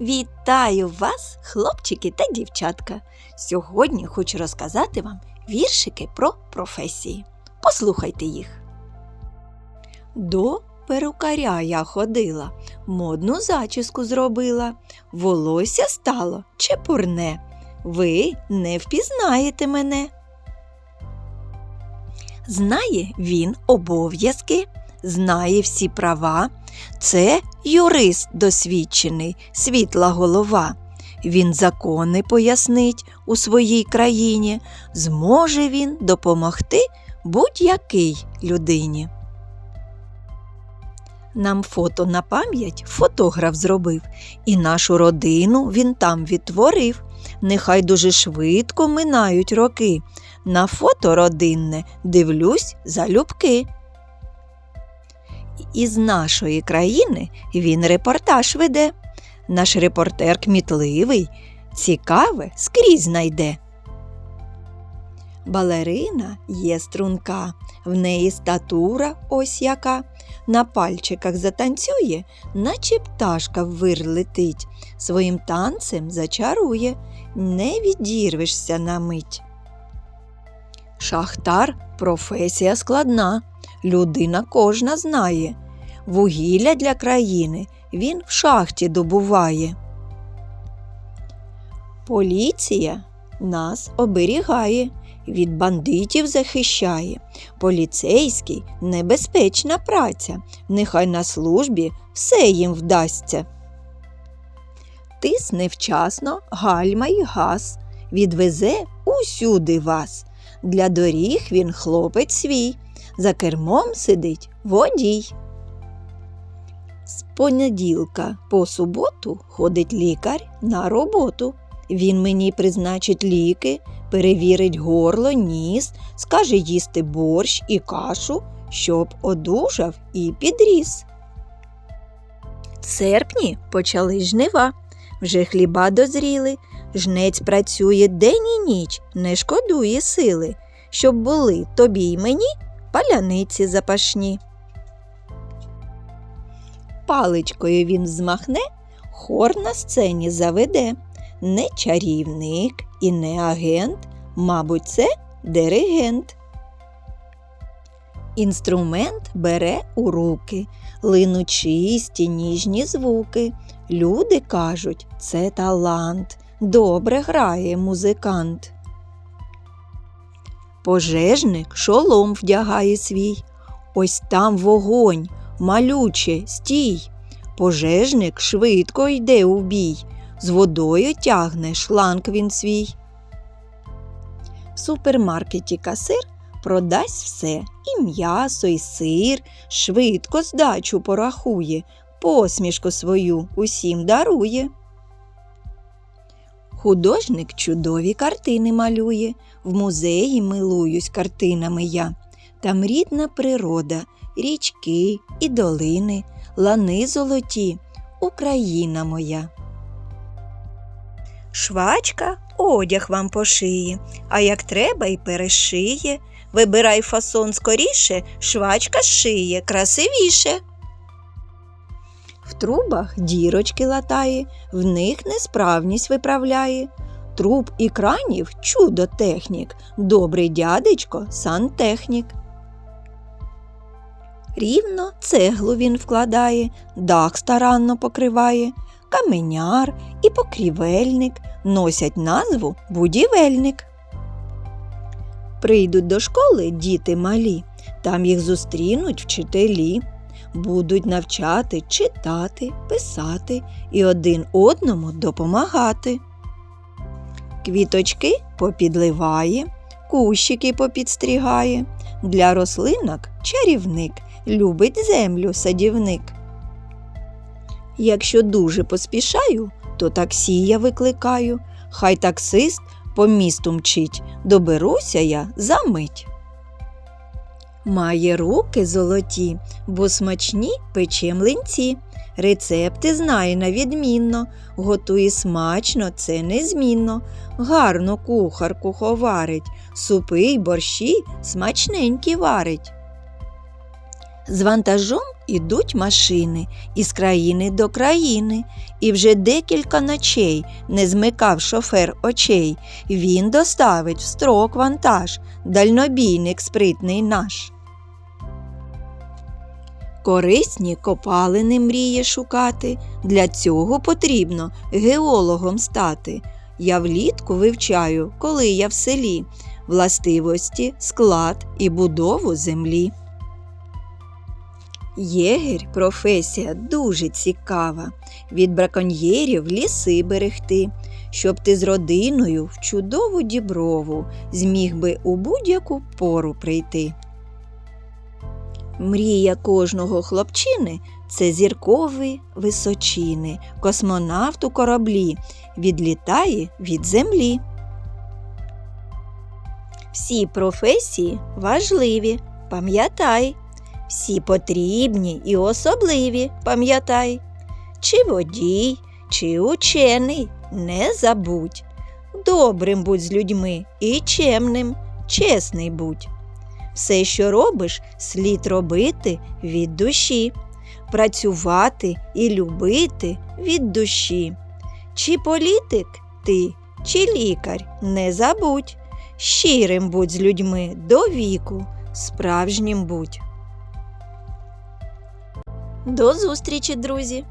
Вітаю вас, хлопчики та дівчатка! Сьогодні хочу розказати вам віршики про професії. Послухайте їх. До перукаря я ходила, модну зачіску зробила, волосся стало чепурне. Ви не впізнаєте мене. Знає він обов'язки, знає всі права. Це юрист досвідчений, світла голова. Він закони пояснить у своїй країні, зможе він допомогти будь-якій людині. Нам фото на пам'ять фотограф зробив, і нашу родину він там відтворив. Нехай дуже швидко минають роки. На фото родинне дивлюсь залюбки. Із нашої країни він репортаж веде. Наш репортер кмітливий, цікаве скрізь знайде. Балерина є струнка, в неї статура ось яка. На пальчиках затанцює, наче пташка в вир летить, своїм танцем зачарує, не відірвешся на мить. Шахтар професія складна, людина кожна знає. Вугілля для країни він в шахті добуває. Поліція нас оберігає, від бандитів захищає. Поліцейський небезпечна праця, нехай на службі все їм вдасться. Тисне вчасно гальма й газ, відвезе усюди вас. Для доріг він хлопець свій, за кермом сидить водій. З понеділка по суботу ходить лікар на роботу. Він мені призначить ліки, перевірить горло, ніс, скаже їсти борщ і кашу, щоб одужав і підріс. В серпні почали жнива, вже хліба дозріли, жнець працює день і ніч, не шкодує сили, щоб були тобі й мені паляниці запашні. Паличкою він змахне, хор на сцені заведе. Не чарівник і не агент, мабуть, це диригент. Інструмент бере у руки, линуть чисті ніжні звуки. Люди кажуть, це талант, добре грає музикант. Пожежник шолом вдягає свій. Ось там вогонь, малюче, стій. Пожежник швидко йде у бій, з водою тягне шланг він свій. В супермаркеті касир продасть все і м'ясо, і сир, швидко здачу порахує, посмішку свою усім дарує. Художник чудові картини малює, в музеї милуюсь картинами я. Там рідна природа, річки і долини, лани золоті, Україна моя. Швачка одяг вам пошиє, а як треба й перешиє. Вибирай фасон скоріше, швачка шиє красивіше. В трубах дірочки латає, в них несправність виправляє. Труб і кранів чудо технік, добрий дядечко сантехнік. Рівно цеглу він вкладає, дах старанно покриває, каменяр і покрівельник носять назву будівельник. Прийдуть до школи діти малі, там їх зустрінуть вчителі, будуть навчати читати, писати і один одному допомагати. Квіточки попідливає, кущики попідстрігає. Для рослинок чарівник любить землю садівник. Якщо дуже поспішаю, то таксі я викликаю. Хай таксист по місту мчить, доберуся я за мить. Має руки золоті, бо смачні пече млинці. Рецепти знає на відмінно, готує смачно, це незмінно. Гарно кухар куховарить, супи й борщі смачненькі варить. З вантажом ідуть машини із країни до країни, і вже декілька ночей не змикав шофер очей. Він доставить в строк вантаж, дальнобійник спритний наш. Корисні копалини мріє шукати. Для цього потрібно геологом стати. Я влітку вивчаю, коли я в селі, властивості, склад і будову землі. Єгер професія дуже цікава. Від браконьєрів ліси берегти, щоб ти з родиною в чудову діброву зміг би у будь-яку пору прийти. Мрія кожного хлопчини це зіркові височини, космонавт у кораблі відлітає від землі. Всі професії важливі, пам'ятай, всі потрібні і особливі, пам'ятай. Чи водій, чи учений, не забудь. Добрим будь з людьми і чемним, чесний будь. Все, що робиш, слід робити від душі, працювати і любити від душі. Чи політик ти, чи лікар, не забудь. Щирим будь з людьми до віку, справжнім будь. До зустрічі, друзі!